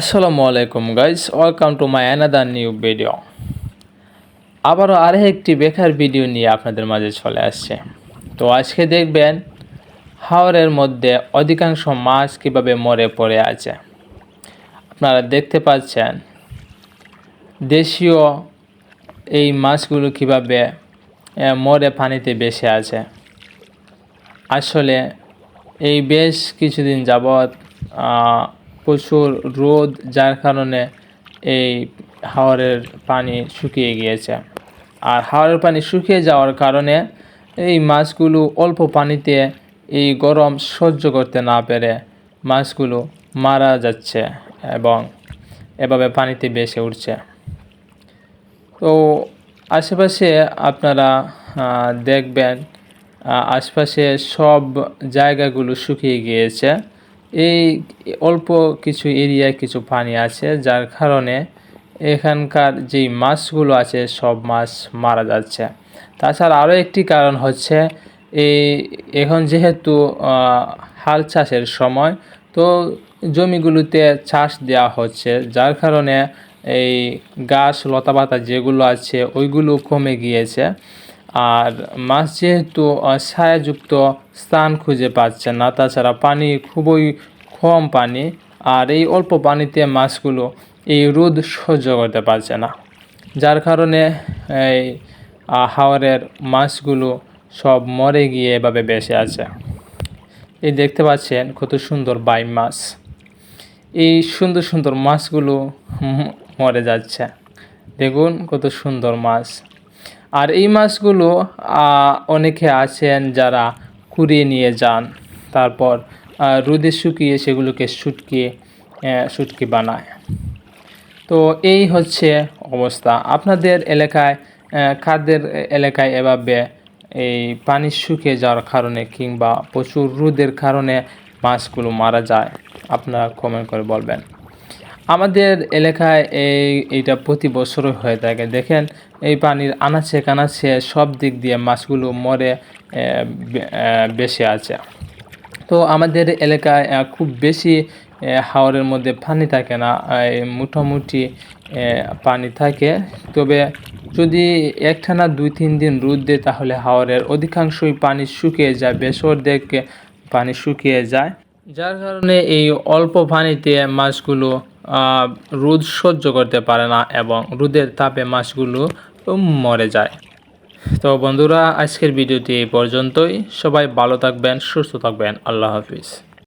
আসসালামু আলাইকুম guys welcome to my another new video আবারও আরও একটি বেকার ভিডিও নিয়ে আপনাদের মাঝে চলে আসছে। তো আজকে দেখবেন, হাওরের মধ্যে অধিকাংশ মাছ কীভাবে মরে পড়ে আছে। আপনারা দেখতে পাচ্ছেন, দেশীয় এই মাছগুলো কীভাবে মরে পানিতে বেসে আছে। আসলে এই বেশ কিছুদিন যাবৎ প্রচুর রোদ, যার কারণে এই হাওরের পানি শুকিয়ে গিয়েছে। আর হাওরের পানি শুকিয়ে যাওয়ার কারণে এই মাছগুলো অল্প পানিতে এই গরম সহ্য করতে না পেরে মাছগুলো মারা যাচ্ছে এবং এভাবে পানিতে বেসে উঠছে। তো আশেপাশে আপনারা দেখবেন আশপাশে সব জায়গাগুলো শুকিয়ে গিয়েছে। এই অল্প কিছু এরিয়ায় কিছু পানি আছে, যার কারণে এখানকার যেই মাছগুলো আছে, সব মাছ মারা যাচ্ছে। তাছাড়া আরও একটি কারণ হচ্ছে, এই এখন যেহেতু হাল চাষের সময়, তো জমিগুলোতে চাষ দেওয়া হচ্ছে, যার কারণে এই গাছ, লতাপাতা যেগুলো আছে, ওইগুলো কমে গিয়েছে। আর মাছ যেহেতু ছায়াযুক্ত স্থান খুঁজে পাচ্ছে না তাছাড়া পানি খুবই কম পানি আর এই অল্প পানিতে মাছগুলো এই রোদ সহ্য করতে পারছে না। যার কারণে এই আহ, হাওরের মাছগুলো সব মরে গিয়ে এভাবে বেঁচে আছে। এই দেখতে পাচ্ছেন কত সুন্দর বাই মাছ। এই সুন্দর সুন্দর মাছগুলো মরে যাচ্ছে। দেখুন কত সুন্দর মাছ। আর এই মাছগুলো অনেকে আছেন যারা কুড়িয়ে নিয়ে যান। তারপর রোদে শুকিয়ে সেগুলোকে শুটকিয়ে শুটকি বানায়। তো এই হচ্ছে অবস্থা। আপনাদের এলাকায় খাদ্যের এলাকায় এভাবে এই পানি শুকিয়ে যাওয়ার কারণে কিংবা প্রচুর রোদের কারণে মাছগুলো মারা যায়। আপনারা কমেন্ট করে বলবেন। আমাদের এলাকায় এই এইটা প্রতি বছরই হয়ে থাকে। দেখেন এই পানির আনাচে কানাচে সব দিক দিয়ে মাছগুলো মরে আহ, বে- আহ, বেঁচে আছে। তো আমাদের এলাকায় খুব বেশি হাওরের মধ্যে পানি থাকে না। মোটামুটি পানি থাকে। তবে যদি একটানা দুই তিন দিন রোদ দেয় তাহলে হাওরের অধিকাংশই পানি শুকিয়ে যায় বেশ অর্ধেক পানি শুকিয়ে যায়। যার কারণে এই অল্প পানিতে মাছগুলো রোদ সহ্য করতে পারে না এবং রোদের তাপে মাছগুলো মরে যায়। তো বন্ধুরা, আজকের ভিডিওটি এই পর্যন্তই। সবাই ভালো থাকবেন, সুস্থ থাকবেন। আল্লাহ হাফিজ।